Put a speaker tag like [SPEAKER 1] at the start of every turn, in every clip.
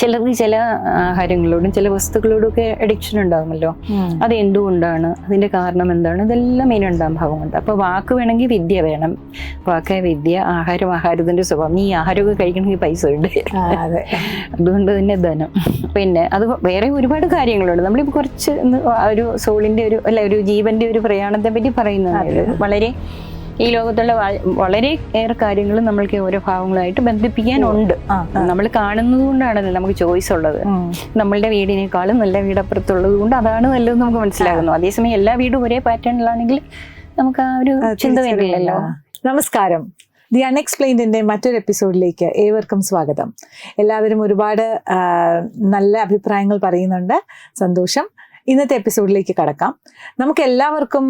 [SPEAKER 1] ചിലർക്ക് ചില ആഹാരങ്ങളോടും ചില വസ്തുക്കളോടും ഒക്കെ അഡിക്ഷൻ ഉണ്ടാകുമല്ലോ അത് എന്തുകൊണ്ടാണ്? അതിന്റെ കാരണം എന്താണ്? ഇതെല്ലാം മെയിൻ ഉണ്ടാകാൻ ഭാഗമുണ്ട്. അപ്പോൾ അപ്പൊ വാക്ക് വേണമെങ്കിൽ വിദ്യ വേണം. വാക്ക് വിദ്യ ആഹാരം ആഹാരത്തിന്റെ സ്വഭാവം. ഈ ആഹാരമൊക്കെ കഴിക്കണമെങ്കിൽ പൈസ ഉണ്ട്
[SPEAKER 2] അതെ.
[SPEAKER 1] അതുകൊണ്ട് തന്നെ ധനം. പിന്നെ അത് വേറെ ഒരുപാട് കാര്യങ്ങളുണ്ട്. നമ്മളിപ്പോൾ കുറച്ച് ഒരു സോളിന്റെ ഒരു അല്ല ഒരു ജീവന്റെ ഒരു പ്രയാണത്തെ പറ്റി പറയുന്നത് വളരെ ഈ ലോകത്തുള്ള വളരെ ഏറെ കാര്യങ്ങൾ നമ്മൾക്ക് ഓരോ ഭാവങ്ങളായിട്ട് ബന്ധിപ്പിക്കാനുണ്ട് നമ്മൾ കാണുന്നത് കൊണ്ടാണല്ലോ നമുക്ക് ചോയ്സ് ഉള്ളത്. നമ്മളുടെ വീടിനേക്കാളും നല്ല വീടപ്പുറത്തുള്ളത് കൊണ്ട് അതാണ് നല്ലതെന്ന് നമുക്ക് മനസ്സിലാകുന്നു. അതേസമയം എല്ലാ വീടും ഒരേ പാറ്റേണിലാണെങ്കിൽ നമുക്ക് ആ ഒരു ചിന്ത. വരില്ലല്ലോ.
[SPEAKER 2] നമസ്കാരം. ദി അൺഎക്സ്പ്ലെയിൻഡിന്റെ മറ്റൊരു എപ്പിസോഡിലേക്ക് ഏവർക്കും സ്വാഗതം. എല്ലാവരും ഒരുപാട് നല്ല അഭിപ്രായങ്ങൾ പറയുന്നുണ്ട്. സന്തോഷം. ഇന്നത്തെ എപ്പിസോഡിലേക്ക് കടക്കാം. നമുക്ക് എല്ലാവർക്കും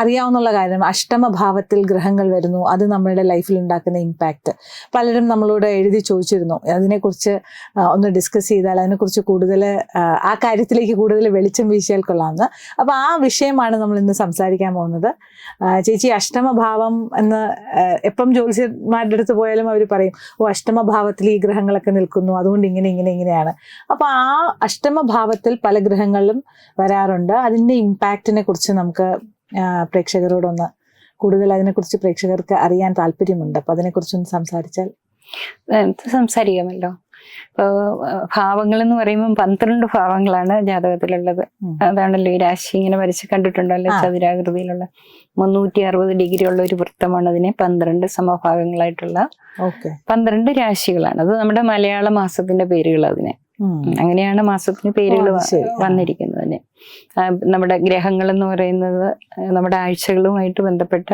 [SPEAKER 2] അറിയാവുന്നുള്ള കാര്യം അഷ്ടമഭാവത്തിൽ ഗ്രഹങ്ങൾ വരുന്നു. അത് നമ്മളുടെ ലൈഫിൽ ഉണ്ടാക്കുന്ന ഇമ്പാക്റ്റ് പലരും നമ്മളോട് എഴുതി ചോദിച്ചിരുന്നു. അതിനെക്കുറിച്ച് ഒന്ന് ഡിസ്കസ് ചെയ്താൽ അതിനെക്കുറിച്ച് കൂടുതൽ ആ, കാര്യത്തിലേക്ക് കൂടുതൽ വെളിച്ചം വീശിയാൽ കൊള്ളാമെന്ന് അപ്പോൾ ആ വിഷയമാണ് നമ്മൾ ഇന്ന് സംസാരിക്കാൻ പോകുന്നത്. ചേച്ചി അഷ്ടമഭാവം എന്ന് എപ്പം ജ്യോത്സ്യന്മാരുടെ അടുത്ത് പോയാലും അവർ പറയും ഓ അഷ്ടമഭാവത്തിൽ ഈ ഗ്രഹങ്ങളൊക്കെ നിൽക്കുന്നു. അതുകൊണ്ട് ഇങ്ങനെ ഇങ്ങനെ ഇങ്ങനെയാണ്. അപ്പോൾ ആ അഷ്ടമഭാവത്തിൽ പല ഗ്രഹങ്ങളും വരാറുണ്ട്. അതിന്റെ ഇമ്പാക്റ്റിനെ കുറിച്ച് നമുക്ക് പ്രേക്ഷകരോടൊന്ന് കൂടുതൽ അതിനെക്കുറിച്ച് പ്രേക്ഷകർക്ക് അറിയാൻ താല്പര്യമുണ്ട്. അപ്പൊ അതിനെക്കുറിച്ചൊന്ന് സംസാരിച്ചാൽ?
[SPEAKER 1] സംസാരിക്കാമല്ലോ. ഇപ്പോൾ ഭാവങ്ങൾ എന്ന് പറയുമ്പോൾ പന്ത്രണ്ട് ഭാവങ്ങളാണ് ജാതകത്തിലുള്ളത്. അതാണല്ലോ ഈ രാശി ഇങ്ങനെ വരച്ച് കണ്ടിട്ടുണ്ടല്ലോ. ചതുരാകൃതിയിലുള്ള. മുന്നൂറ്റി അറുപത് ഡിഗ്രി ഉള്ള ഒരു വൃത്തമാണ് അതിനെ പന്ത്രണ്ട് സമഭാഗങ്ങളായിട്ടുള്ള.
[SPEAKER 2] ഓക്കെ.
[SPEAKER 1] പന്ത്രണ്ട് രാശികളാണ്. അത് നമ്മുടെ മലയാള മാസത്തിന്റെ പേരുകൾ അതിനെ. അങ്ങനെയാണ് മാസത്തിന് പേരുകൾ. വന്നിരിക്കുന്നത് തന്നെ. നമ്മുടെ ഗ്രഹങ്ങൾ എന്ന് പറയുന്നത് നമ്മുടെ ആഴ്ചകളുമായിട്ട് ബന്ധപ്പെട്ട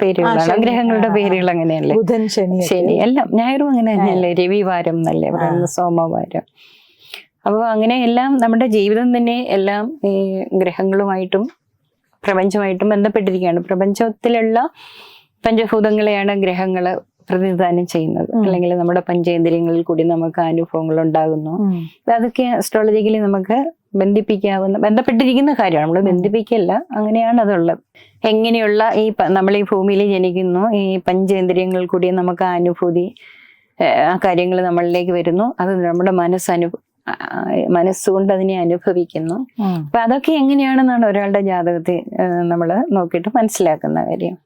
[SPEAKER 1] പേരുകളാണ്. ഗ്രഹങ്ങളുടെ. പേരുകൾ അങ്ങനെയല്ലേ?
[SPEAKER 2] ബുധൻ ശനി.
[SPEAKER 1] ശനി എല്ലാം. ഞായറും അങ്ങനെ തന്നെയല്ലേ രവിവാരം എന്നല്ലേ പറയുന്നത് സോമവാരം. അപ്പോൾ അങ്ങനെ എല്ലാം നമ്മുടെ ജീവിതം തന്നെ എല്ലാം ഈ ഗ്രഹങ്ങളുമായിട്ടും പ്രപഞ്ചമായിട്ടും ബന്ധപ്പെട്ടിരിക്കുകയാണ്. പ്രപഞ്ചത്തിലുള്ള പഞ്ചഭൂതങ്ങളെയാണ് ഗ്രഹങ്ങൾ പ്രതിനിധാനം ചെയ്യുന്നത്. അല്ലെങ്കിൽ നമ്മുടെ പഞ്ചേന്ദ്രിയങ്ങളിൽ കൂടി നമുക്ക് അനുഭവങ്ങൾ ഉണ്ടാകുന്നു. അതൊക്കെ അസ്ട്രോളജിക്കലി നമുക്ക് ബന്ധിപ്പിക്കാവുന്ന ബന്ധപ്പെട്ടിരിക്കുന്ന കാര്യമാണ്. നമ്മൾ ബന്ധിപ്പിക്കല്ല. അങ്ങനെയാണ് അതുള്ളത്. എങ്ങനെയുള്ള ഈ നമ്മൾ ഈ ഭൂമിയിൽ ജനിക്കുന്നു ഈ പഞ്ചേന്ദ്രിയങ്ങൾ കൂടി നമുക്ക് ആ അനുഭൂതി ആ കാര്യങ്ങൾ നമ്മളിലേക്ക് വരുന്നു. അത് നമ്മുടെ മനസ്സ് ആ, മനസ്സുകൊണ്ട് അതിനെ അനുഭവിക്കുന്നു. അപ്പൊ അതൊക്കെ എങ്ങനെയാണെന്നാണ് ഒരാളുടെ ജാതകത്തെ നമ്മൾ നോക്കിയിട്ട് മനസ്സിലാക്കുന്ന കാര്യം.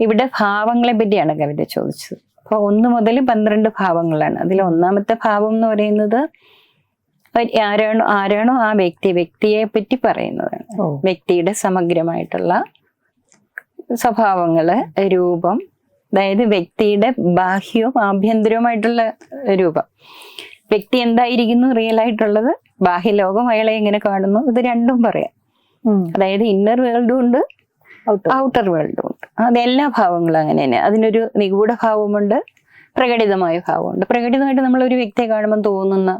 [SPEAKER 1] ഇവിടെ ഭാവങ്ങളെ പറ്റിയാണ് കവിത ചോദിച്ചത്. അപ്പോൾ ഒന്ന് മുതൽ പന്ത്രണ്ട് ഭാവങ്ങളാണ്. അതിൽ ഒന്നാമത്തെ ഭാവം എന്ന് പറയുന്നത് ആരാണോ ആരാണോ ആ വ്യക്തി വ്യക്തിയെ പറ്റി പറയുന്നതാണ്. വ്യക്തിയുടെ സമഗ്രമായിട്ടുള്ള സ്വഭാവങ്ങൾ രൂപം അതായത് വ്യക്തിയുടെ ബാഹ്യവും ആഭ്യന്തരവുമായിട്ടുള്ള രൂപം. വ്യക്തി എന്തായിരിക്കുന്നു? റിയൽ ആയിട്ടുള്ളത്? ബാഹ്യലോകം അയാളെ എങ്ങനെ കാണുന്നു? ഇത് രണ്ടും പറയാം. അതായത് ഇന്നർ വേൾഡും ഉണ്ട്. ഔട്ടർ വേൾഡും ഉണ്ട്. അതെല്ലാ ഭാവങ്ങളും അങ്ങനെ തന്നെ. അതിനൊരു നിഗൂഢ ഭാവമുണ്ട് പ്രകടിതമായ ഭാവമുണ്ട്. പ്രകടിതമായിട്ട് നമ്മൾ ഒരു വ്യക്തിയെ കാണുമ്പോൾ തോന്നുന്ന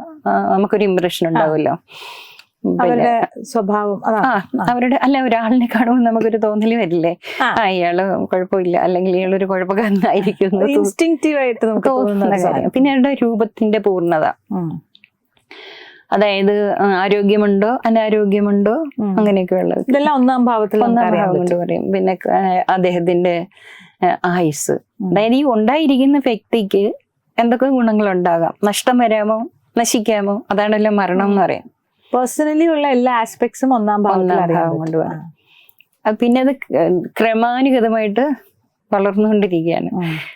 [SPEAKER 1] നമുക്കൊരു ഇംപ്രഷൻ ഉണ്ടാവുമല്ലോ.
[SPEAKER 2] അവരുടെ സ്വഭാവം
[SPEAKER 1] ആ അവരുടെ അല്ല ഒരാളിനെ കാണുമ്പോൾ നമുക്കൊരു തോന്നൽ വരില്ലേ?
[SPEAKER 2] ആ.
[SPEAKER 1] ഇയാൾ കുഴപ്പമില്ല. അല്ലെങ്കിൽ ഇയാളൊരു കുഴപ്പക്കാരനായിരിക്കും
[SPEAKER 2] നമുക്ക് തോന്നുന്ന
[SPEAKER 1] തോന്നുന്ന കാര്യം. പിന്നെ അവരുടെ രൂപത്തിന്റെ
[SPEAKER 2] പൂർണത.
[SPEAKER 1] അതായത് ആരോഗ്യമുണ്ടോ അനാരോഗ്യമുണ്ടോ. അങ്ങനെയൊക്കെ ഉള്ളത്
[SPEAKER 2] ഇതെല്ലാം ഒന്നാം ഭാവത്തിൽ നമുക്ക്
[SPEAKER 1] ഒന്നാം ഭാവം കൊണ്ട് പറയും. പിന്നെ അദ്ദേഹത്തിന്റെ ആയുസ് അതായത് ഈ ഉണ്ടായിരിക്കുന്ന വ്യക്തിക്ക് എന്തൊക്കെ ഗുണങ്ങൾ ഉണ്ടാകാം നഷ്ടം വരാമോ? നശിക്കാമോ? അതാണല്ലോ മരണം എന്ന് പറയാം.
[SPEAKER 2] പേഴ്സണലി ഉള്ള എല്ലാ ആസ്പെക്ട്സും ഒന്നാം
[SPEAKER 1] ഭാവം കൊണ്ട് പിന്നെ അത് ക്രമാനുഗതമായിട്ട് വളർന്നുകൊണ്ടിരിക്കുകയാണ്.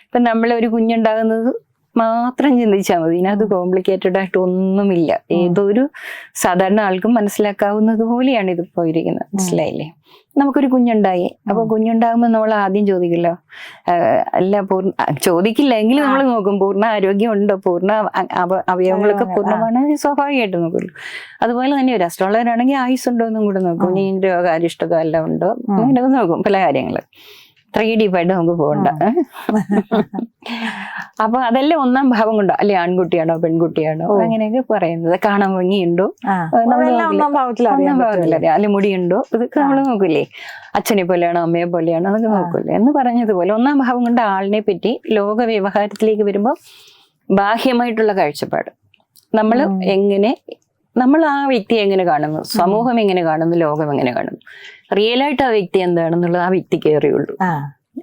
[SPEAKER 1] ഇപ്പൊ നമ്മളൊരു ഒരു കുഞ്ഞുണ്ടാകുന്നത് മാത്രം ചിന്തിച്ചാൽ മതി. ഇതിനകത്ത് കോംപ്ലിക്കേറ്റഡ് ആയിട്ട് ഒന്നുമില്ല. ഏതൊരു സാധാരണ ആൾക്കും മനസ്സിലാക്കാവുന്നത് പോലെയാണ് ഇത് പോയിരിക്കുന്നത്. മനസ്സിലായില്ലേ? നമുക്കൊരു കുഞ്ഞുണ്ടായി. അപ്പൊ കുഞ്ഞുണ്ടാകുമ്പോൾ നമ്മൾ ആദ്യം ചോദിക്കില്ലോ. അല്ല പൂർണ ചോദിക്കില്ല എങ്കിലും നമ്മൾ നോക്കും. പൂർണ ആരോഗ്യം ഉണ്ടോ പൂർണ അവയവങ്ങളൊക്കെ പൂർണമാണ് സ്വാഭാവികമായിട്ട് നോക്കുള്ളൂ. അതുപോലെ തന്നെ ഒരു അസ്ട്രോളജറാണെങ്കിൽ ആയുസ് ഉണ്ടോ എന്നും കൂടെ നോക്കും. ഇനി രോഗാരിഷ്ടത എല്ലാം ഉണ്ടോ? അങ്ങനെയൊക്കെ നോക്കും. പല കാര്യങ്ങൾ ത്രീ ഡീപ്പായിട്ട് നമുക്ക് പോകണ്ട. അപ്പൊ അതെല്ലാം ഒന്നാം ഭാവം കൊണ്ടോ? അല്ലെ ആൺകുട്ടിയാണോ പെൺകുട്ടിയാണോ? അങ്ങനെയൊക്കെ പറയുന്നത്. കാണാൻ ഭംഗിയുണ്ടോ?
[SPEAKER 2] ഒന്നാം
[SPEAKER 1] അറിയാം. അല്ലെ മുടിയുണ്ടോ? ഇതൊക്കെ നമ്മൾ നോക്കൂലേ അച്ഛനെ പോലെയാണോ അമ്മയെ പോലെയാണോ? അതൊക്കെ നോക്കൂലേ എന്ന് പറഞ്ഞതുപോലെ ഒന്നാം ഭാവം കൊണ്ട് ആളിനെ പറ്റി ലോക വ്യവഹാരത്തിലേക്ക് വരുമ്പോൾ ബാഹ്യമായിട്ടുള്ള കാഴ്ചപ്പാട്. നമ്മൾ എങ്ങനെ നമ്മൾ ആ വ്യക്തിയെ എങ്ങനെ കാണുന്നു? സമൂഹം എങ്ങനെ കാണുന്നു? ലോകം എങ്ങനെ കാണുന്നു? റിയൽ ആയിട്ട് ആ വ്യക്തി എന്താണെന്നുള്ളത് ആ വ്യക്തിക്ക് അറിയുള്ളൂ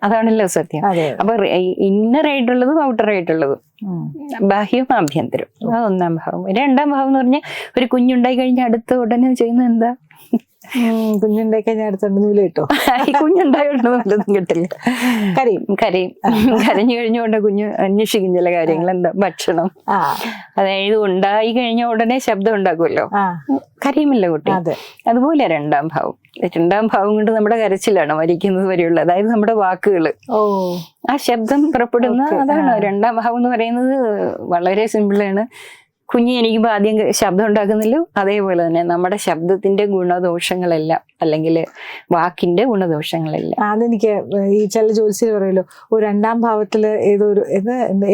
[SPEAKER 1] അതാണല്ലോ സത്യം. അപ്പൊ ഇന്നർ ആയിട്ടുള്ളതും ഔട്ടർ ആയിട്ടുള്ളതും. ബാഹ്യവും ആഭ്യന്തരവും അത് ഒന്നാം ഭാവം. രണ്ടാം ഭാവം എന്ന് പറഞ്ഞാൽ ഒരു കുഞ്ഞുണ്ടായി കഴിഞ്ഞാൽ അടുത്ത ഉടനെ ചെയ്യുന്നത് എന്താ?
[SPEAKER 2] കുഞ്ഞുണ്ടായി കഴിഞ്ഞാൽ അടുത്തുണ്ട് നൂൽ കിട്ടോ?
[SPEAKER 1] ഈ നല്ലതും കിട്ടില്ല.
[SPEAKER 2] കരയും.
[SPEAKER 1] കരയും. കരഞ്ഞു കഴിഞ്ഞുകൊണ്ട് കുഞ്ഞ് അന്വേഷിക്കും ചില കാര്യങ്ങൾ എന്താ ഭക്ഷണം. അതായത് ഉണ്ടായി കഴിഞ്ഞ ഉടനെ ശബ്ദം ഉണ്ടാക്കുമല്ലോ. കരയുമില്ല കുട്ടി.
[SPEAKER 2] അതെ.
[SPEAKER 1] അതുപോലെ രണ്ടാം ഭാവം. രണ്ടാം ഭാവം കൊണ്ട് നമ്മുടെ കരച്ചിലാണ് മരിക്കുന്നത് വരെയുള്ള അതായത് നമ്മുടെ വാക്കുകൾ
[SPEAKER 2] ഓ.
[SPEAKER 1] ആ ശബ്ദം പുറപ്പെടുന്ന അതാണ് രണ്ടാം ഭാവം എന്ന് പറയുന്നത് വളരെ സിമ്പിളാണ്. കുഞ്ഞ് എനിക്കുമ്പോൾ ആദ്യം ശബ്ദം ഉണ്ടാക്കുന്നില്ലോ അതേപോലെ തന്നെ നമ്മുടെ ശബ്ദത്തിന്റെ ഗുണദോഷങ്ങളെല്ലാം അല്ലെങ്കിൽ വാക്കിന്റെ ഗുണദോഷങ്ങളെല്ലാം.
[SPEAKER 2] അതെനിക്ക് ഈ ചില ജോലിസിൽ പറയുമല്ലോ ഒരു രണ്ടാം ഭാവത്തിൽ ഏതോ ഒരു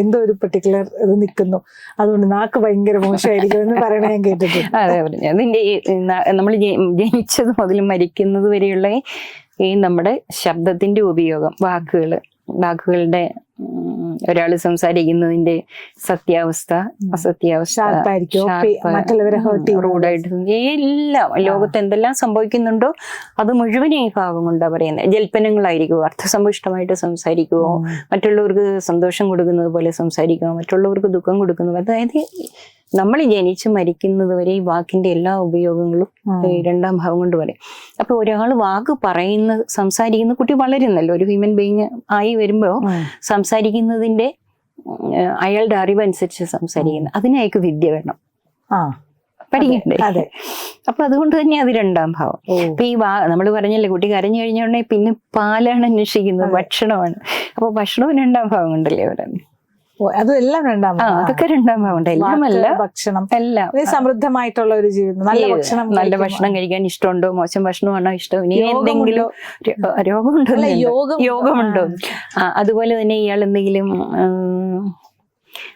[SPEAKER 2] എന്തോ ഒരു പെർട്ടിക്കുലർ ഇത് നിൽക്കുന്നു. അതുകൊണ്ട് നാക്ക് ഭയങ്കര മോശമായിരിക്കും എന്ന് പറയണ ഞാൻ കേട്ടിട്ടുണ്ട്.
[SPEAKER 1] അതെ പറഞ്ഞു അതിന്റെ നമ്മൾ ജനിച്ചത് മുതൽ മരിക്കുന്നത് വരെയുള്ള ഈ നമ്മുടെ ശബ്ദത്തിന്റെ ഉപയോഗം വാക്കുകൾ വാക്കുകളുടെ ഒരാൾ സംസാരിക്കുന്നതിന്റെ സത്യാവസ്ഥ അസത്യാവസ്ഥ റൂഡായിട്ട് എല്ലാം ലോകത്ത് എന്തെല്ലാം സംഭവിക്കുന്നുണ്ടോ അത് മുഴുവനും ഈ ഭാവം കൊണ്ടാ പറയുന്നത് ജൽപ്പനങ്ങളായിരിക്കുമോ അർത്ഥസമ്പുഷ്ടമായിട്ട് സംസാരിക്കുമോ മറ്റുള്ളവർക്ക് സന്തോഷം കൊടുക്കുന്നത് പോലെ സംസാരിക്കുക മറ്റുള്ളവർക്ക് ദുഃഖം കൊടുക്കുന്നത് അതായത് നമ്മൾ ജനിച്ച് മരിക്കുന്നത് വരെ ഈ വാക്കിന്റെ എല്ലാ ഉപയോഗങ്ങളും രണ്ടാം ഭാവം കൊണ്ട് പറയും. അപ്പൊ ഒരാൾ വാക്ക് പറയുന്ന സംസാരിക്കുന്ന കുട്ടി വളരുന്നല്ലോ. ഒരു ഹ്യൂമൻ ബീങ് ആയി വരുമ്പോ സംസാരിക്കുന്നതിന്റെ അയാളുടെ അറിവനുസരിച്ച് സംസാരിക്കുന്നത് അതിന് അയാൾക്ക് വിദ്യ വേണം.
[SPEAKER 2] ആ.
[SPEAKER 1] പഠിക്കണ്ടേ?
[SPEAKER 2] അതെ
[SPEAKER 1] അപ്പൊ അതുകൊണ്ട് തന്നെ അത് രണ്ടാം ഭാവം. ഇപ്പൊ ഈ വാ നമ്മൾ പറഞ്ഞല്ലേ കുട്ടി കരഞ്ഞു കഴിഞ്ഞോണ്ടേ പിന്നെ പാലാണ് അന്വേഷിക്കുന്നത് ഭക്ഷണമാണ്. അപ്പൊ ഭക്ഷണവും രണ്ടാം ഭാവം കൊണ്ടല്ലേ പറയുന്നത്
[SPEAKER 2] ഓ, അതും എല്ലാം രണ്ടാം.
[SPEAKER 1] അതൊക്കെ രണ്ടാം
[SPEAKER 2] എല്ലാം ഭക്ഷണം.
[SPEAKER 1] എല്ലാം.
[SPEAKER 2] സമൃദ്ധമായിട്ടുള്ള ഒരു ജീവിതം. നല്ല ഭക്ഷണം
[SPEAKER 1] നല്ല ഭക്ഷണം കഴിക്കാൻ ഇഷ്ടമുണ്ടോ? മോശം ഭക്ഷണമാണോ ഇഷ്ടം? ഇനി? എന്തെങ്കിലും രോഗമുണ്ടോ യോഗമുണ്ടോ? ആ. അതുപോലെ തന്നെ ഇയാൾ എന്തെങ്കിലും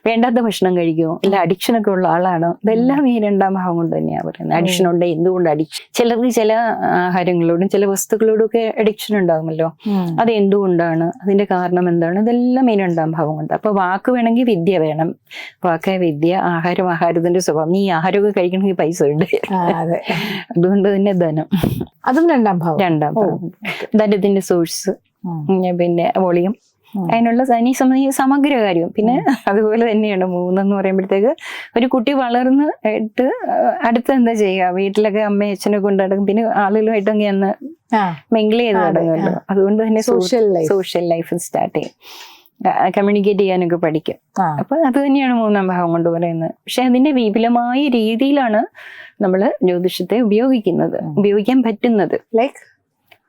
[SPEAKER 1] വേണ്ടാത്ത ഭക്ഷണം കഴിക്കുമോ അല്ല അഡിക്ഷൻ ഒക്കെ ഉള്ള ആളാണോ. ഇതെല്ലാം ഈ രണ്ടാം ഭാവം കൊണ്ട് തന്നെയാ പറയുന്നത്. അഡിക്ഷൻ ഉണ്ട് എന്തുകൊണ്ട് അഡിക്ഷൻ ചിലർക്ക് ചില ആഹാരങ്ങളോടും ചില വസ്തുക്കളോടും ഒക്കെ അഡിക്ഷൻ ഉണ്ടാകുമല്ലോ. അത് എന്തുകൊണ്ടാണ്? അതിന്റെ കാരണം എന്താണ്? ഇതെല്ലാം ഈ രണ്ടാം ഭാവം കൊണ്ട്. അപ്പൊ വാക്ക് വേണമെങ്കിൽ വിദ്യ വേണം. വാക്ക് വിദ്യ ആഹാരം ആഹാരത്തിന്റെ സ്വഭാവം. നീ ആഹാരമൊക്കെ കഴിക്കണമെങ്കിൽ പൈസ ഉണ്ട്
[SPEAKER 2] അതെ.
[SPEAKER 1] അതുകൊണ്ട് തന്നെ ധനം.
[SPEAKER 2] അതും രണ്ടാം ഭാവം
[SPEAKER 1] രണ്ടാം ഭാവം ധനത്തിന്റെ സോഴ്സ് പിന്നെ വോളിയം. അതിനുള്ള അതിനെ സംബന്ധിച്ച് സമഗ്ര കാര്യം പിന്നെ അതുപോലെ തന്നെയാണ് മൂന്നെന്ന് പറയുമ്പോഴത്തേക്ക് ഒരു കുട്ടി വളർന്ന് ഇട്ട് അടുത്ത് എന്താ ചെയ്യുക? വീട്ടിലൊക്കെ അമ്മയും അച്ഛനൊക്കെ കൊണ്ട് നടക്കും. പിന്നെ ആളുകളുമായിട്ട് അന്ന്
[SPEAKER 2] ആ.
[SPEAKER 1] മിങ്കിൾ ചെയ്ത് തുടങ്ങുമല്ലോ അതുകൊണ്ട് തന്നെ
[SPEAKER 2] social life
[SPEAKER 1] social life start ചെയ്യും. കമ്മ്യൂണിക്കേറ്റ് ചെയ്യാനൊക്കെ പഠിക്കും. അപ്പൊ അത് തന്നെയാണ് മൂന്നാം ഭാവം കൊണ്ട് പറയുന്നത്. പക്ഷെ അതിന്റെ വിപുലമായ രീതിയിലാണ് നമ്മൾ ജ്യോതിഷത്തെ ഉപയോഗിക്കുന്നത്. ഉപയോഗിക്കാൻ പറ്റുന്നത്.
[SPEAKER 2] ലൈക്ക്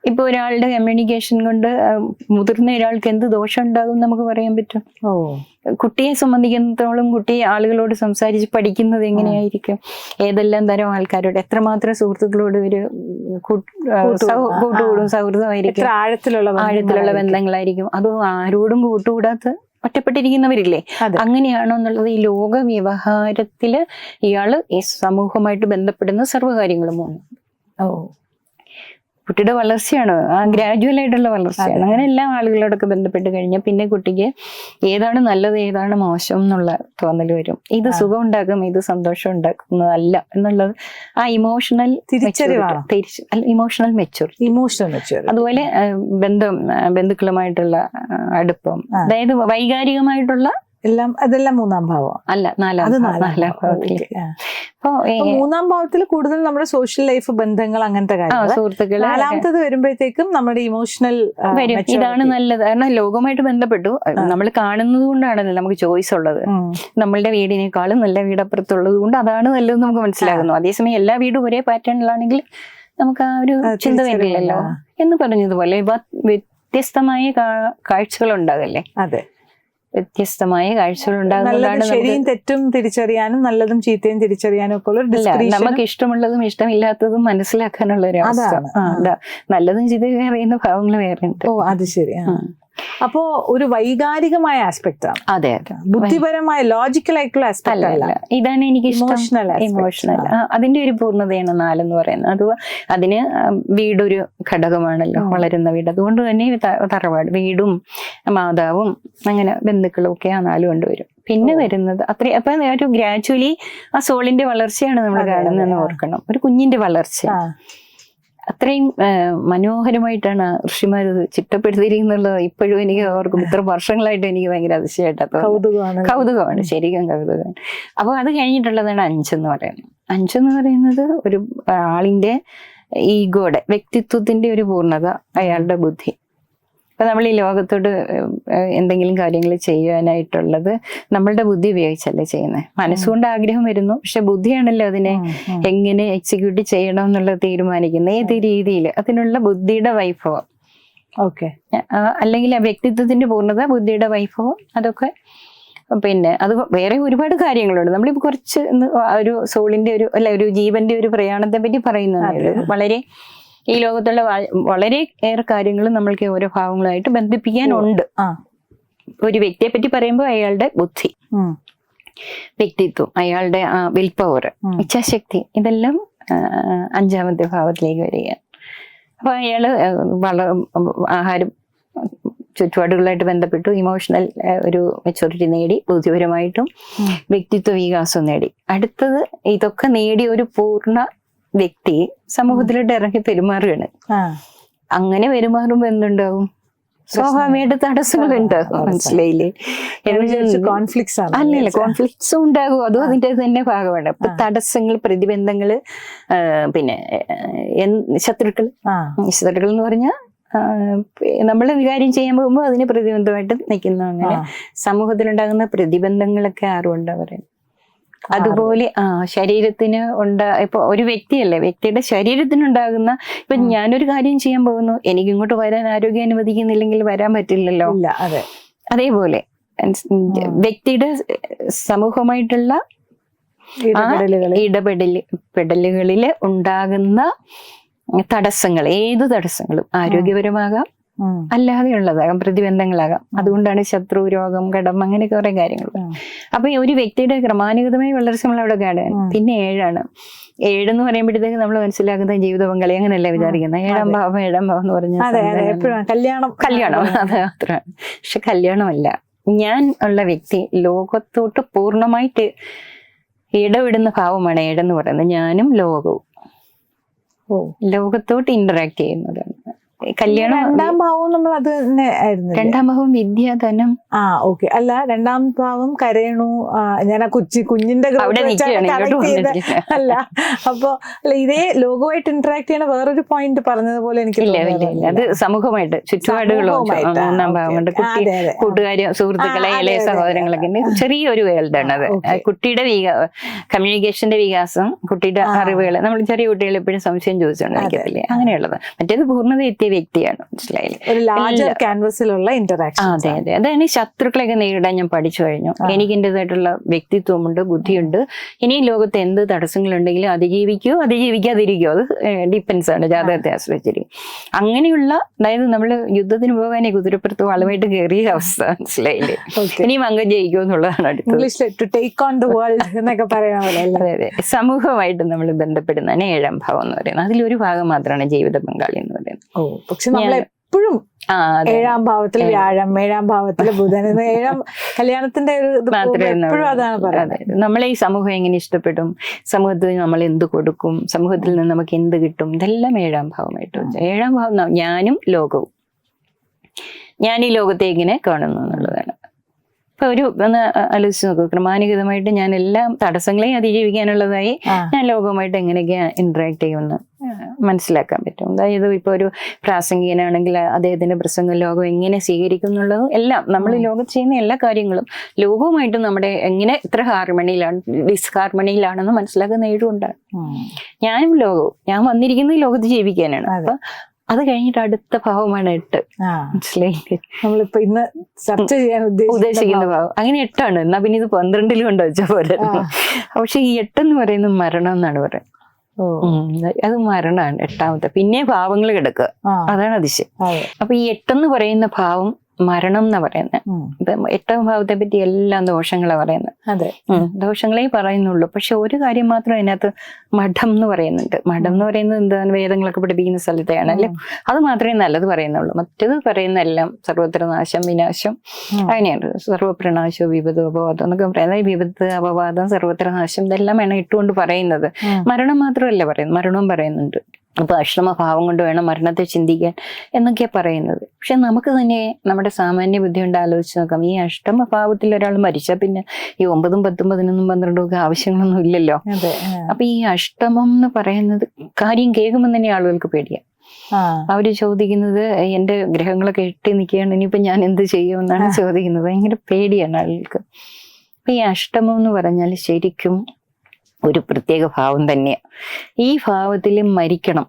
[SPEAKER 1] ഇപ്പൊ ഒരാളുടെ കമ്മ്യൂണിക്കേഷൻ കൊണ്ട് മുതിർന്ന ഒരാൾക്ക് എന്ത് ദോഷം ഉണ്ടാകും നമുക്ക് പറയാൻ പറ്റും.
[SPEAKER 2] ഓ.
[SPEAKER 1] കുട്ടിയെ സംബന്ധിക്കുന്നതോളം കുട്ടി ആളുകളോട് സംസാരിച്ച് പഠിക്കുന്നത് എങ്ങനെയായിരിക്കും? ഏതെല്ലാം തരം ആൾക്കാരോട്? എത്രമാത്രം സുഹൃത്തുക്കളോട് ഒരു
[SPEAKER 2] കൂട്ടുകൂടും.
[SPEAKER 1] സൗഹൃദമായിരിക്കും.
[SPEAKER 2] ആഴത്തിലുള്ള
[SPEAKER 1] ആഴത്തിലുള്ള
[SPEAKER 2] ബന്ധങ്ങളായിരിക്കും.
[SPEAKER 1] അതോ ആരോടും കൂട്ടുകൂടാത്ത ഒറ്റപ്പെട്ടിരിക്കുന്നവരില്ലേ. അങ്ങനെയാണോ എന്നുള്ളത് ഈ ലോക വ്യവഹാരത്തിൽ ഇയാൾ ഈ സമൂഹമായിട്ട് ബന്ധപ്പെടുന്ന സർവകാര്യങ്ങളും
[SPEAKER 2] ഓ.
[SPEAKER 1] കുട്ടിയുടെ വളർച്ചയാണ്. ആ ഗ്രാജുവൽ ആയിട്ടുള്ള വളർച്ചയാണ്. അങ്ങനെ എല്ലാ ആളുകളോടൊക്കെ ബന്ധപ്പെട്ട് കഴിഞ്ഞാൽ പിന്നെ കുട്ടിക്ക് ഏതാണ് നല്ലത് ഏതാണ് മോശം എന്നുള്ള തോന്നൽ വരും. ഇത്. സുഖം ഉണ്ടാക്കും ഇത് സന്തോഷം ഉണ്ടാക്കുന്നതല്ല എന്നുള്ളത് ആ emotional? Emotional mature
[SPEAKER 2] emotional mature
[SPEAKER 1] അതുപോലെ ബന്ധം ബന്ധുക്കളുമായിട്ടുള്ള അടുപ്പം. അതായത് വൈകാരികമായിട്ടുള്ള
[SPEAKER 2] എല്ലാം അതെല്ലാം മൂന്നാം ഭാവം.
[SPEAKER 1] അല്ല നാലാം
[SPEAKER 2] നാലാം
[SPEAKER 1] നാലാം
[SPEAKER 2] മൂന്നാം ഭാവത്തിൽ കൂടുതൽ നമ്മുടെ സോഷ്യൽ ലൈഫ് ബന്ധങ്ങൾ അങ്ങനത്തെ
[SPEAKER 1] സുഹൃത്തുക്കൾ
[SPEAKER 2] കാര്യങ്ങൾ നാലാമത്തത് വരുമ്പോഴത്തേക്കും നമ്മുടെ ഇമോഷണൽ
[SPEAKER 1] ഇതാണ് നല്ലത്. കാരണം ലോകമായിട്ട് ബന്ധപ്പെട്ടു. നമ്മൾ കാണുന്നത് കൊണ്ടാണല്ലോ നമുക്ക് ചോയ്സ് ഉള്ളത്. നമ്മളുടെ വീടിനേക്കാളും നല്ല വീടപ്പുറത്തുള്ളത് കൊണ്ട് അതാണ് നല്ലതെന്ന് നമുക്ക് മനസ്സിലാകുന്നു. അതേസമയം എല്ലാ വീടും ഒരേ പാറ്റേണിലാണെങ്കിൽ നമുക്ക് ആ ഒരു ചിന്ത. വരില്ലല്ലോ. എന്ന് പറഞ്ഞതുപോലെ വ്യത്യസ്തമായ കാഴ്ചകൾ ഉണ്ടാകല്ലേ
[SPEAKER 2] അതെ.
[SPEAKER 1] വ്യത്യസ്തമായ കാഴ്ചകൾ ഉണ്ടാകുന്നതാണ്
[SPEAKER 2] ശരിയും തെറ്റും തിരിച്ചറിയാനും നല്ലതും ചീത്തയും തിരിച്ചറിയാനും ഒക്കെ ഉള്ള
[SPEAKER 1] നമുക്ക് ഇഷ്ടമുള്ളതും ഇഷ്ടമില്ലാത്തതും മനസ്സിലാക്കാനുള്ള ഒരു അവസ്ഥ നല്ലതും ചീത്തയും അറിയുന്ന ഭാവങ്ങൾ വേറെ ഉണ്ട്
[SPEAKER 2] ഓ അത് ശരി. അപ്പോ ഒരു വൈകാരികമായ ആസ്പെക്ട് ആണ്.
[SPEAKER 1] അതെ.
[SPEAKER 2] ബുദ്ധിപരമായ ലോജിക്കൽ ആയിട്ടുള്ള ആസ്പെക്ട്
[SPEAKER 1] അല്ല ഇതാണ് എനിക്ക്
[SPEAKER 2] ഇമോഷണൽ
[SPEAKER 1] ഇമോഷണൽ അതിന്റെ ഒരു പൂർണതയാണ് നാലെന്ന് പറയുന്നത്. അത് അതിന് വീടൊരു ഘടകമാണല്ലോ. വളരുന്ന വീട്. അതുകൊണ്ട് തന്നെ തറവാട് വീടും മാതാവും അങ്ങനെ ബന്ധുക്കളും ഒക്കെ ആ നാല് കൊണ്ടുവരും. പിന്നെ വരുന്നത് അത്ര അപ്പൊ ഒരു ഗ്രാജുവലി ആ സോളിന്റെ വളർച്ചയാണ് നമ്മൾ കാണുന്നതെന്ന് ഓർക്കണം. ഒരു കുഞ്ഞിന്റെ വളർച്ച. അത്രയും മനോഹരമായിട്ടാണ് ഋഷിമാർ ചിട്ടപ്പെടുത്തിയിരിക്കുന്നുള്ളത് ഇപ്പോഴും എനിക്ക് ഓർക്കും. ഇത്ര വർഷങ്ങളായിട്ട് എനിക്ക് ഭയങ്കര അതിശയമായിട്ടാണ്
[SPEAKER 2] കൗതുകമാണ്.
[SPEAKER 1] കൗതുകമാണ് ശരിക്കും കൗതുകമാണ്. അപ്പോൾ അത് കഴിഞ്ഞിട്ടുള്ളതാണ് അഞ്ചെന്ന് പറയുന്നത്. അഞ്ചെന്ന് പറയുന്നത് ഒരു ആളിന്റെ ഈഗോയുടെ വ്യക്തിത്വത്തിന്റെ ഒരു പൂർണത അയാളുടെ ബുദ്ധി. ഇപ്പൊ നമ്മൾ ഈ ലോകത്തോട് എന്തെങ്കിലും കാര്യങ്ങൾ ചെയ്യാനായിട്ടുള്ളത് നമ്മളുടെ ബുദ്ധി ഉപയോഗിച്ചല്ലേ ചെയ്യുന്നത് മനസ്സുകൊണ്ട് ആഗ്രഹം വരുന്നു പക്ഷെ ബുദ്ധിയാണല്ലോ അതിനെ. എങ്ങനെ എക്സിക്യൂട്ട് ചെയ്യണം എന്നുള്ളത് തീരുമാനിക്കുന്നത്. ഏത് രീതിയിൽ? അതിനുള്ള ബുദ്ധിയുടെ വൈഭവം.
[SPEAKER 2] ഓക്കെ.
[SPEAKER 1] അല്ലെങ്കിൽ ആ വ്യക്തിത്വത്തിന്റെ പൂർണത ബുദ്ധിയുടെ വൈഭവം അതൊക്കെ പിന്നെ അത് വേറെ ഒരുപാട് കാര്യങ്ങളുണ്ട്. നമ്മൾ കുറച്ച് ഒരു സോളിന്റെ ഒരു അല്ല ഒരു ജീവന്റെ ഒരു പ്രയാണത്തെ പറ്റി പറയുന്നതാണ് വളരെ ഈ ലോകത്തുള്ള വളരെ ഏറെ കാര്യങ്ങൾ നമ്മൾക്ക് ഓരോ ഭാവങ്ങളായിട്ട് ബന്ധിപ്പിക്കാനുണ്ട്. ഒരു വ്യക്തിയെ പറ്റി പറയുമ്പോൾ അയാളുടെ ബുദ്ധി വ്യക്തിത്വം അയാളുടെ ആ വിൽ പവർ. ഇച്ഛാശക്തി ഇതെല്ലാം അഞ്ചാമത്തെ ഭാവത്തിലേക്ക് വരിക അപ്പൊ അയാൾ വളരെ വള ആഹാരം ചുറ്റുപാടുകളായിട്ട് ബന്ധപ്പെട്ടു ഇമോഷണൽ ഒരു മെച്ചൂരിറ്റി നേടി ബുദ്ധിപരമായിട്ടും വ്യക്തിത്വ വികാസം നേടി. അടുത്തത് ഇതൊക്കെ നേടിയ ഒരു പൂർണ വ്യക്തി സമൂഹത്തിലോട്ട് ഇറങ്ങി പെരുമാറുകയാണ്. അങ്ങനെ പെരുമാറുമ്പോ എന്തുണ്ടാവും? സ്വാഭാവികമായിട്ട് തടസ്സങ്ങൾ ഉണ്ടാകും. മനസ്സിലായില്ലേ?
[SPEAKER 2] കോൺഫ്ലിക്ട്സ്
[SPEAKER 1] അല്ലല്ല കോൺഫ്ലിക്ട്സും ഉണ്ടാകും. അതും. അതിന്റെ തന്നെ ഭാഗമാണ്. അപ്പൊ തടസ്സങ്ങൾ പ്രതിബന്ധങ്ങൾ പിന്നെ ശത്രുക്കൾ. ശത്രുക്കൾ എന്ന് പറഞ്ഞാൽ നമ്മൾ കാര്യം ചെയ്യാൻ പോകുമ്പോൾ അതിന് പ്രതിബന്ധമായിട്ട് നിൽക്കുന്നു അങ്ങനെ. സമൂഹത്തിലുണ്ടാകുന്ന പ്രതിബന്ധങ്ങളൊക്കെ ആറുണ്ട് പറയുന്നത് അതുപോലെ ആ ശരീരത്തിന് ഉണ്ട ഇപ്പൊ ഒരു വ്യക്തിയല്ലേ വ്യക്തിയുടെ ശരീരത്തിനുണ്ടാകുന്ന ഇപ്പൊ. ഞാനൊരു കാര്യം ചെയ്യാൻ പോകുന്നു എനിക്ക് ഇങ്ങോട്ട് വരാൻ ആരോഗ്യം അനുവദിക്കുന്നില്ലെങ്കിൽ വരാൻ പറ്റില്ലല്ലോ.
[SPEAKER 2] അതെ.
[SPEAKER 1] അതേപോലെ വ്യക്തിയുടെ സമൂഹമായിട്ടുള്ള ഇടപെടൽ പെടലുകളിൽ ഉണ്ടാകുന്ന തടസ്സങ്ങൾ ഏത് തടസ്സങ്ങളും ആരോഗ്യപരമാകാം അല്ലാതെയുള്ളതാകാം പ്രതിബന്ധങ്ങളാകാം. അതുകൊണ്ടാണ് ശത്രു രോഗം കടം അങ്ങനെ കുറെ കാര്യങ്ങൾ. അപ്പൊ ഒരു വ്യക്തിയുടെ ക്രമാനുഗതമായ വളർച്ച നമ്മൾ അവിടെ കാണുകയാണ്. പിന്നെ ഏഴാണ്. ഏഴെന്ന് പറയുമ്പോഴത്തേക്ക് നമ്മൾ മനസ്സിലാക്കുന്ന ജീവിത പങ്കാളി അങ്ങനെയല്ല വിചാരിക്കുന്നത് ഏഴാം. ഭാവം ഏഴാം ഭാവം എന്ന് പറഞ്ഞാൽ
[SPEAKER 2] കല്യാണം.
[SPEAKER 1] കല്യാണം. അത് മാത്രമാണ് പക്ഷെ കല്യാണമല്ല. ഞാൻ ഉള്ള വ്യക്തി ലോകത്തോട്ട് പൂർണമായിട്ട് ഇടപെടുന്ന ഭാവമാണ് ഏഴെന്ന് പറയുന്നത്. ഞാനും ലോകവും.
[SPEAKER 2] ഓ.
[SPEAKER 1] ലോകത്തോട്ട് ഇന്ററാക്ട് ചെയ്യുന്നതാണ്. കല്യാണം
[SPEAKER 2] രണ്ടാം ഭാവവും നമ്മൾ അത് തന്നെ ആയിരുന്നു
[SPEAKER 1] രണ്ടാം ഭാവം വിദ്യാധനം.
[SPEAKER 2] ആ ഓക്കെ. അല്ല രണ്ടാം ഭാവം കരയണു. ഞാൻ ആ കൊച്ചി കുഞ്ഞിന്റെ അല്ല അപ്പൊ അല്ല ഇതേ ലോകമായിട്ട് ഇന്ററാക്ട് ചെയ്യണ വേറൊരു പോയിന്റ് പറഞ്ഞതുപോലെ എനിക്ക്
[SPEAKER 1] അത് സമൂഹമായിട്ട് ചുറ്റുപാടുകളും
[SPEAKER 2] സമൂഹവുമായിട്ട്, ആ,
[SPEAKER 1] മൂന്നാം ഭാവമുണ്ട്. കുട്ടി. കൂട്ടുകാരി സുഹൃത്തുക്കളെ ഇളയ സഹോദരങ്ങളൊക്കെ ചെറിയൊരു വേൾഡാണ് അത്. കുട്ടിയുടെ കമ്മ്യൂണിക്കേഷന്റെ വികാസം കുട്ടിയുടെ. അറിവുകൾ നമ്മൾ ചെറിയ കുട്ടികൾ എപ്പോഴും സംശയം ചോദിച്ചുകൊണ്ടിരിക്കത്തില്ലേ. അങ്ങനെയുള്ളത്. മറ്റേത് പൂർണത എത്തിയ വ്യക്തിയാണ്. മനസ്സിലായില്ലേ.
[SPEAKER 2] ക്യാൻവസിലുള്ള ഇന്ററാക്ഷൻ
[SPEAKER 1] അതെ അതെ. അതാണ് ശത്രുക്കളെയൊക്കെ നേരിടാൻ ഞാൻ പഠിച്ചു കഴിഞ്ഞു. എനിക്ക് എന്റേതായിട്ടുള്ള വ്യക്തിത്വമുണ്ട് ബുദ്ധിയുണ്ട്. ഇനി ലോകത്ത് എന്ത് തടസ്സങ്ങളുണ്ടെങ്കിലും അതിജീവിക്കോ അതിജീവിക്കാതിരിക്കോ. അത് ഡിപ്പെൻസ് ആണ് ജാതകത്തെ ആശ്രയിച്ചിരിക്കും. അങ്ങനെയുള്ള അതായത് നമ്മൾ യുദ്ധത്തിന് പോകാനേ കുതിരപ്പുറത്ത് വളമായിട്ട് കയറിയ അവസ്ഥ മനസ്സിലായില്ലേ?
[SPEAKER 2] ഇനി
[SPEAKER 1] ഇനിയും അംഗം ജയിക്കുമോ എന്നുള്ളതാണ് അടുത്തത്.
[SPEAKER 2] To take on the world എന്നൊക്കെ പോലെ
[SPEAKER 1] അതെ സമൂഹമായിട്ട് നമ്മൾ ബന്ധപ്പെടുന്നതാണ് ഏഴാം ഭാവം എന്ന് പറയുന്നത്. അതിലൊരു ഭാഗം മാത്രമാണ് ജീവിത പങ്കാളി എന്ന് പറയുന്നത്.
[SPEAKER 2] ഓ പക്ഷെ നമ്മൾ എപ്പോഴും ഏഴാം ഭാവത്തിൽ വ്യാഴം ഏഴാം ഭാവത്തിൽ ബുധൻ ഏഴാം കല്യാണത്തിന്റെ ഒരു എപ്പോഴും അതാണ് പറയുന്നത്.
[SPEAKER 1] നമ്മളെ ഈ സമൂഹം എങ്ങനെ ഇഷ്ടപ്പെടും? സമൂഹത്തിൽ നമ്മൾ എന്ത് കൊടുക്കും? സമൂഹത്തിൽ നിന്ന് നമുക്ക് എന്ത് കിട്ടും? ഇതെല്ലാം ഏഴാം ഭാവമായിട്ട് ഏഴാം ഭാവം ഞാനും ലോകവും. ഞാൻ ഈ ലോകത്തെ എങ്ങനെ കാണുന്നു എന്നുള്ളതാണ് ഇപ്പൊ ഒരു ഒന്ന് ആലോചിച്ച് നോക്കൂ. ക്രമാനുഗതമായിട്ട് ഞാൻ എല്ലാ തടസ്സങ്ങളെയും അതിജീവിക്കാനുള്ളതായി ഞാൻ ലോകവുമായിട്ട് എങ്ങനെയൊക്കെ ഇന്ററാക്ട് ചെയ്യുമെന്ന് മനസ്സിലാക്കാൻ പറ്റും. അതായത് ഇപ്പൊ ഒരു പ്രാസംഗികനാണെങ്കിൽ അദ്ദേഹത്തിന്റെ പ്രസംഗം ലോകം എങ്ങനെ സ്വീകരിക്കും എന്നുള്ളതും എല്ലാം നമ്മൾ
[SPEAKER 2] ലോകം
[SPEAKER 1] ലോകത്ത് ചെയ്യുന്ന എല്ലാ കാര്യങ്ങളും ലോകവുമായിട്ട് നമ്മുടെ എങ്ങനെ ഇത്ര ഹാർമണിയിലാണ് ഡിസ്ഹാർമണിയിലാണെന്ന് മനസ്സിലാക്കുന്ന ഏഴുകൊണ്ടാണ്. ഞാനും ലോകവും ഞാൻ വന്നിരിക്കുന്നത് ലോകത്ത് ജീവിക്കാനാണ്. അപ്പൊ അത് കഴിഞ്ഞിട്ട് അടുത്ത ഭാവമാണ് എട്ട്. മനസ്സിലായില്ലേ?
[SPEAKER 2] നമ്മളിപ്പോ ഇന്ന് ചർച്ച ചെയ്യാൻ
[SPEAKER 1] ഉദ്ദേശിക്കുന്ന ഭാവം. അങ്ങനെ എട്ടാണ്. എന്നാ പിന്നെ ഇത് പന്ത്രണ്ടിൽ കൊണ്ട് വെച്ച
[SPEAKER 2] പോലെ.
[SPEAKER 1] പക്ഷെ ഈ എട്ടെന്ന് പറയുന്നത് മരണം എന്നാണ് പറയുന്നത്. അത് മരണമാണ് എട്ടാമത്തെ. പിന്നെ ഭാവങ്ങൾ കിടക്കുക. അതാണ് അതിശയം.
[SPEAKER 2] അതെ.
[SPEAKER 1] അപ്പൊ ഈ എട്ടെന്ന് പറയുന്ന ഭാവം മരണം എന്ന് പറയുന്നത്
[SPEAKER 2] ഏറ്റവും
[SPEAKER 1] ഇപ്പം എട്ടാം ഭാവത്തെ പറ്റി എല്ലാം ദോഷങ്ങളാണ് പറയുന്നത്
[SPEAKER 2] അതെ.
[SPEAKER 1] ദോഷങ്ങളെ പറയുന്നുള്ളൂ. പക്ഷെ ഒരു കാര്യം മാത്രം അതിനകത്ത് മഠം എന്ന് പറയുന്നുണ്ട്. മഠം എന്ന് പറയുന്നത് എന്താണ് വേദങ്ങളൊക്കെ പഠിപ്പിക്കുന്ന സ്ഥലത്തെയാണ് അല്ലെ? അത് മാത്രമേ നല്ലത് പറയുന്നുള്ളൂ. മറ്റത് പറയുന്ന എല്ലാം സർവത്ര നാശം വിനാശം. അങ്ങനെയാണ്. സർവപ്രനാശം വിപദോ അപവാദം എന്നൊക്കെ പറയുന്നത് വിപത്ത് അപവാദം സർവത്ര നാശം ഇതെല്ലാം വേണം ഇട്ടുകൊണ്ട് പറയുന്നത്. മരണം മാത്രമല്ല പറയുന്നത്. മരണവും പറയുന്നുണ്ട്. അപ്പൊ അശ്രമഭാവം കൊണ്ട് വേണം മരണത്തെ ചിന്തിക്കാൻ എന്നൊക്കെ പറയുന്നത്. പക്ഷെ നമുക്ക് തന്നെ നമ്മുടെ സാമാന്യ ബുദ്ധി കൊണ്ട് ആലോചിച്ച് നോക്കാം. ഈ അഷ്ടമഭാവത്തിൽ ഒരാൾ മരിച്ചാൽ പിന്നെ ഈ ഒമ്പതും പത്തും പതിനൊന്നും പന്ത്രണ്ടും ഒക്കെ ആവശ്യങ്ങളൊന്നും ഇല്ലല്ലോ. അപ്പൊ ഈ അഷ്ടമം എന്ന് പറയുന്നത് കാര്യം കേൾക്കുമ്പോൾ തന്നെ ആളുകൾക്ക് പേടിയാ. അവർ ചോദിക്കുന്നത് എന്റെ ഗ്രഹങ്ങളൊക്കെ എട്ടി നിൽക്കുകയാണ് ഇനിയിപ്പോ ഞാൻ എന്ത്
[SPEAKER 2] ചെയ്യുമെന്നാണ്.
[SPEAKER 1] ചോദിക്കുന്നത്. ഭയങ്കര പേടിയാണ് ആളുകൾക്ക്. അപ്പൊ ഈ അഷ്ടമം എന്ന് പറഞ്ഞാൽ ശരിക്കും ഒരു പ്രത്യേക ഭാവം തന്നെയാണ് ഈ ഭാവത്തിൽ മരിക്കണം.